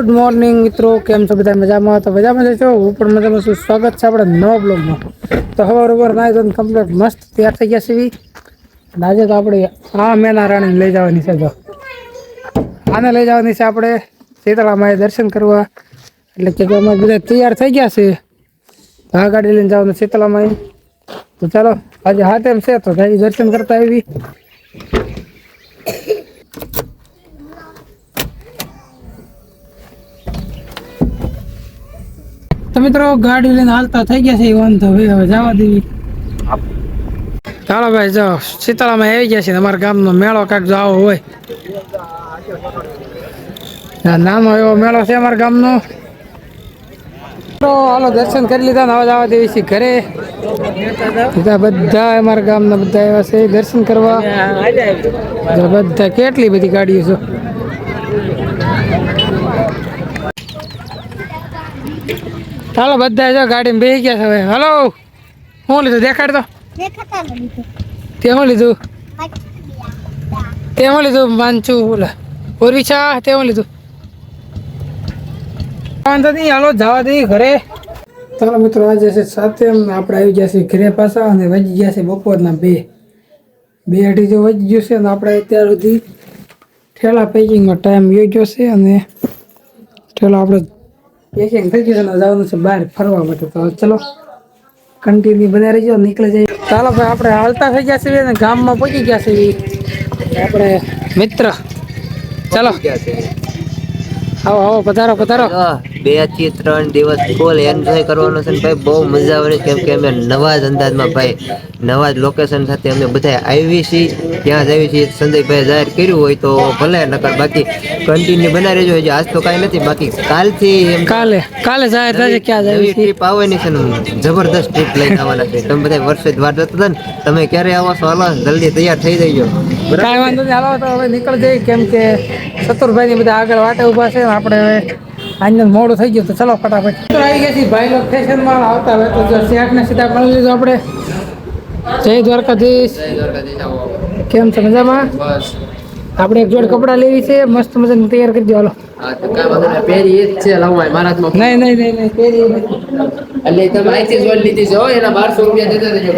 Good morning મિત્રો, કેમ છો બધા મજામાં? તો મજામાં જશો હું પણ મજામાં છું. સ્વાગત છે આપણે નવા બ્લોગમાં. તો હવાર બરોબર નાય તો કમ્પ્લીટ મસ્ત તૈયાર થઈ ગયા અને આજે તો આપણે આ મેના રાણીને લઈ જવાની છે જો. આને લઈ જવાની છે આપણે શીતળામાં દર્શન કરવા. એટલે કે અમે બધા તૈયાર થઈ ગયા છે. તો આ ગાડી લઈને જવાનું શીતળામાં તો ચાલો, આજે હાથ એમ છે તો ગાડી દર્શન કરતા આવી તો મિત્રો ગાડી લઈને હાલતા થઈ ગયા છે એ વાંધો હવે હવે જવા દેવી. ચાલો ભાઈ જો શીતળામાં આવી ગયા છે અમારા ગામનો મેળો કાંક જો આવો હોય. નાનો એવો મેળો છે અમારા ગામનો. તો હાલો દર્શન કરી લીધા ને હવે જવા દેવી છે ઘરે. બધા બધા અમારા ગામના બધા એવા છે દર્શન કરવા. બધા કેટલી બધી ગાડીઓ છે. ચાલો બધા જો ગાડીમાં બેસી ગયા છે હવે. હલો? શું લીધું? દેખાડ તો. તે શું લીધું? તે શું લીધું? માનચું ઓલા ઓરવિછા તે શું લીધું. વાંધો નહીં, હાલો, જવા દઈએ ઘરે. ચાલો મિત્રો, આજે છે સાતે આપણે આવી ગયા છીએ ઘરે પાછા અને વજી ગયા છે બપોરના બે. બે અઢી જો વજી ગયું છે અને આપણે અત્યાર સુધી ઠેલા પેકિંગનો ટાઈમ યોગ્ય ગયો છે અને ઠેલા આપણે થઈ ગયું છે જવાનું છે બહાર ફરવા માટે. તો ચલો કન્ટિન્યુ બધા રહી જાઓ નીકળી જાય ચાલો ભાઈ આપણે હાલતા થઈ ગયા છીએ અને ગામમાં પહોંચી ગયા છીએ. આપણે મિત્ર. ચાલો. આવો આવો પધારો પધારો. બેથી ત્રણ દિવસ ફૂલ એન્જોય કરવાનો છે ભાઈ બહુ મજા આવે કેમ કે અમે નવા જ અંદાજમાં ભાઈ નવા જ લોકેશન સાથે અમે બધા આવી છીએ ત્યાં જ આવી છીએ. સંજયભાઈ જાહેર કર્યું હોય તો ભલે નકર બાકી કન્ટિન્યુ બનાવી રહેજો. હજી આજ તો કાંઈ નથી બાકી કાલથી એમ કાલે કાલે જાહેર થશે ક્યાં જાય ટ્રીપ આવવાની છે ને જબરદસ્ત ટ્રીપ લઈને આવવાના છે. તમે બધા વર્ષે જ વાર જોતા ને તમે ક્યારે આવો છો? હાલો જલ્દી તૈયાર થઈ જઈજો કાંઈ વાંધો નહીં હાલો તો હવે નીકળી જઈએ કેમ કે સતુરભાઈ ની બધા આગળ વાટે ઊભા છે આપણે હવે આજનું મોડું થઈ ગયું તો ચલો ફટાફટ. તો આવી ગયા છીએ ભાઈ લોકો ફેશનમાં આવતા હોય તો જો શેઠને સીધા મળી લીધું આપણે. જય દ્વારકાધીશ. કેમ છે મજામાં? આપણે એક જોડ કપડાં લેવી છે મસ્ત મજાની તૈયાર કરી દો હાલો. પહેરી એ જ છે લાવવા મારા હાથમાં નહીં નહીં નહીં નહીં પહેરી એટલે તમે અહીંથી જોઈ લીધી છે એના બારસો રૂપિયા દેતા દેજો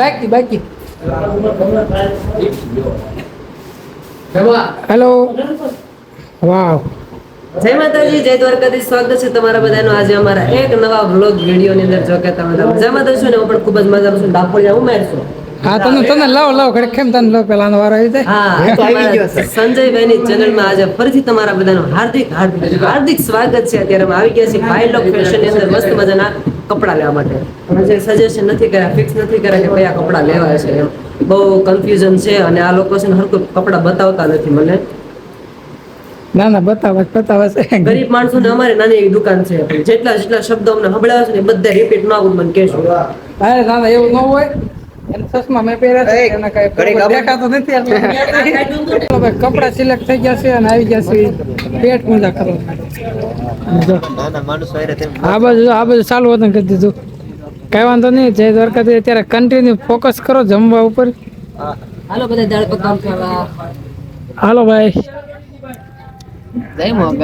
બાકી બાકી. હેલો. વાવ. જય માતાજી જય દ્વારકાધીશ. સ્વાગત છે તમારા બધાનો આજે અમારા એક નવા વ્લોગ વિડીયોની અંદર. જો કે તમે મજામાં છો ને? હું પણ ખૂબ જ મજામાં છું. ડાકોરિયા મારશું? હા તમે તમે લાવ લાવ ઘડે કેમ તને લાવ. પેલાનો વારો આવી જાય. હા સંજયભાઈની ચેનલમાં આજે ફરીથી તમારા બધાનો હાર્દિક હાર્દિક હાર્દિક સ્વાગત છે. અત્યારે અમે આવી ગયા છીએ. ભાઈ લોક ફેશનની અંદર મસ્ત મજાના કપડાં લેવા માટે. અમે જે સજેશન નથી કર્યા ફિક્સ નથી કર્યા કે કયા કપડાં લેવા છે એમ. બહુ કન્ફ્યુઝન છે અને આ લોકો છે ને હરકું કપડાં બતાવતા નથી મને. ના ના બતાવે બતાવે છે ગરીબ માણસો ને અમારે નાની એવી દુકાન છે. જેટલા જેટલા શબ્દો અમને સંભળાવે છે ને બધા રિપીટ આવું મને કહેશું અરે ના એવું ન હોય. કપડાં સિલેક્ટ થઈ ગયા છે અને આવી ગયા છે પેટ પૂજા તેમ આ બધું આ બધું ચાલુ હતું કરી દીધું. કઈ વાંધો નહીં જય દ્વારકાથી અત્યારે કન્ટિન્યુ ફોકસ કરો જમવા ઉપર. હાલો બધા દાળ પકાવ ખાવા. હાલો ભાઈ. જય મોગલ.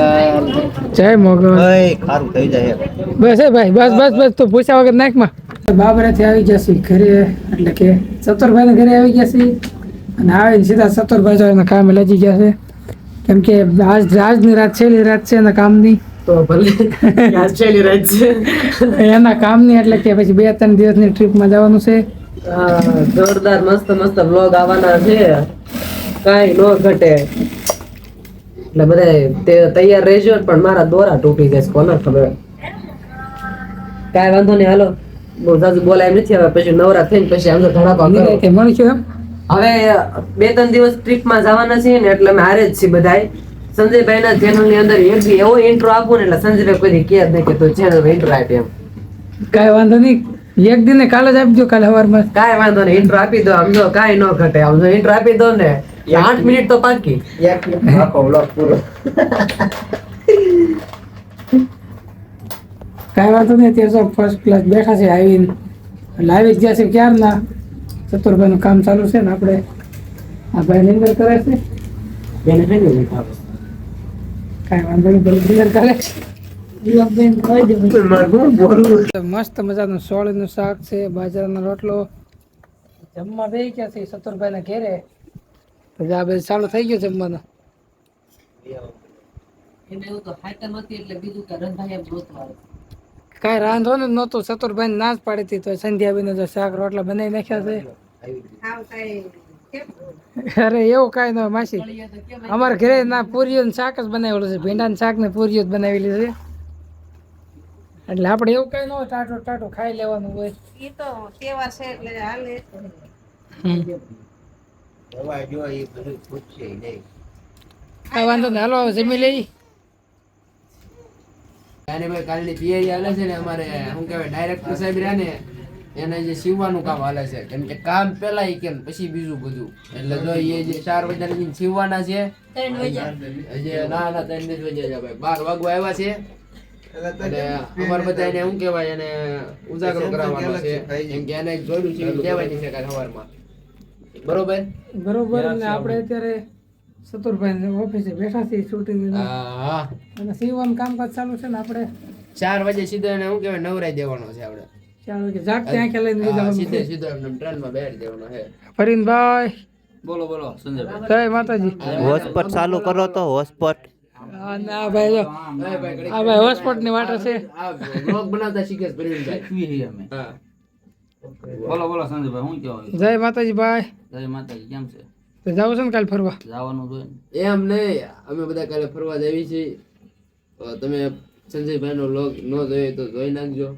જય મોગલ. ભાઈ ખારું થઈ જાય બસ ભાઈ બસ બસ બસ તું પૂછ્યા વગર નાખમાં બાબરેથી આવી ગયા છે ઘરે એટલે કે ચતુરભાઈ ઘરે આવી ગયા છે અને આવીને સીધા સત્તરભાઈ જો એના કામે લજી ગયા છે. કેમ કે આજ આજની રાત છેલ્લી રાત છે એના કામની. તો ભલે આશ્ચર્ય રાજ છે. એના કામની એટલે કે પછી બે ત્રણ દિવસની ટ્રીપમાં જવાનું છે. જોરદાર મસ્ત મસ્ત બ્લોગ આવવાના છે. કાંઈ નો ઘટે. એટલે બધા તૈયાર રહેજો પણ મારા દોરા તૂટી જશે કોને ખબર? કાંઈ વાંધો નહીં હાલો. બહુ જાજુ બોલાય એમ નથી હવે પછી નવરા થઈને પછી આમ તો ધડાકો કરો. કે મળશું એમ? હવે બે ત્રણ દિવસ ટ્રીપમાં જવાના છીએ ને એટલે અમે હારે જ છીએ બધાય. સંજયભાઈના ચેનલની અંદર એક બી એવો ઇન્ટ્રો આપું ને એટલે સંજયભાઈ કોઈ દી કહે જ નહીં કે તો ચેનલ ઇન્ટ્રો આપી એમ. કાંઈ વાંધો નહીં એક દિને કાલે જ આપજો કાલે સવારમાં. કાંઈ વાંધો નહીં ઇન્ટ્રો આપી દો આમ જો કાંઈ ન ઘટે. આમ જો ઇન્ટ્રો આપી દો ને આઠ મિનિટ તો પાકી આખો વ્લોગ પૂરો કાંઈ વાંધો નહીં ત્યાં તો ફર્સ્ટ ક્લાસ બેઠા છે આવીને એટલે આવી જ ગયા છે ક્યારના? ચતુરભાઈનું કામ ચાલુ છે ને આપણે. આ ભાઈ નિંદર કરે છે? એને કઈ વાંધો નહીં clear કરે મસ્ત મજાનું સોળીનું શાક છે બાજરાનો રોટલો. જમવા બે ગયા છે સતુરભાઈના ઘેરે. પછી આ બધું ચાલુ થઈ ગયું જમવાનું. એને એવું તો હાઈટમ હતી એટલે બીજું કે રંધાય એમ નહોતું આવે. કાંઈ રાંધો ને નહોતું સતુરભાઈ ના જ પાડી હતી તો સંધ્યાબેન જો શાક રોટલા બનાવી નાખ્યા છે. અરે એવું કાંઈ ન હોય માસી. અમારા ઘરે ના પૂરીઓ ને શાક જ બનાવેલું છે. ભીંડાનું શાક ને પૂરીઓ જ બનાવેલી છે. એટલે આપણે એવું કઈ ન હોય ટાટો ટાટો ખાઈ લેવાનું હોય. એ તો તહેવાર છે એટલે હાલે. દવા જો એ બધું પૂછશે નહીં કાંઈ વાંધો નહીં. હાલો હવે જમી લઈ અને ભાઈ કાલની તૈયારી હાલે છે ને અમારે શું કહેવાય ડાયરેક્ટર સાહેબ રહ્યા ને એને જે સીવવાનું કામ હાલે છે. કેમ કે કામ પેલા એ કેમ પછી બીજું બધું. એટલે જો એ જે ચાર વાગ્યા લગીને સીવવાના છે હજી ના ના ત્રણ જ વાગ્યા છે ભાઈ. બાર વાગવા આવ્યા છે. અને અમારે બધા એને શું કહેવાય એને ઉજાગરો કરાવવાનો છે. કેમ કે એને જોયું છે લેવાની છે કાલે સવારમાં. બરોબર? બરોબર ને આપણે. અત્યારે સતુરભાઈ ઓફિસે બેઠા છીએ શૂટિંગ અને સીવવાનું કામકાજ ચાલુ છે ને આપણે? ચાર વાગે સીધો એને હું કહેવાય નવરાઈ દેવાનો છે આપણે. ચાલો કે ત્યાં કે લઈને જવાનું સીધે સીધો એમને ટ્રેનમાં બેહાડી દેવાનો છે. ફરીનભાઈ. બોલો બોલો સંજયભાઈ. જય માતાજી. હોસ્પટ ચાલુ કરો તો હોસ્પટ. ના ભાઈ જો ભાઈ, ભાઈ, ઘડીક આ ભાઈ હોસ્પોટની વાટે છે. બ્લોગ બનાવતા શીખે છે અમે. બોલો બોલો સંજયભાઈ શું કહેવાય? જય માતાજી ભાઈ. જય માતાજી કેમ છે? તો જાવ છો ને કાલે ફરવા? જવાનું જોઈએ ને એમ નહીં અમે બધા કાલે ફરવા જઈએ છીએ. તો તમે સંજયભાઈ નો લોગ ન જોયો તો જોઈ નાખજો.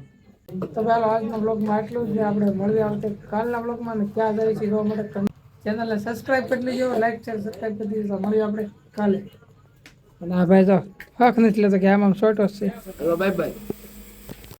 તો ચાલો આજના બ્લોગમાં આટલું જ. છે આપણે મળીએ આવતે કાલના બ્લોગમાં ક્યાં જાય છે જોવા માટે. ચેનલને સબસ્ક્રાઇબ કરી લેજો લાઈક શેર સબસ્ક્રાઇબ કરી દેજો. તો મળીએ આપણે કાલે. અને આ ભાઈ તો હક નથી લેતો કે આમ આમ શોર્ટ છે. Bye bye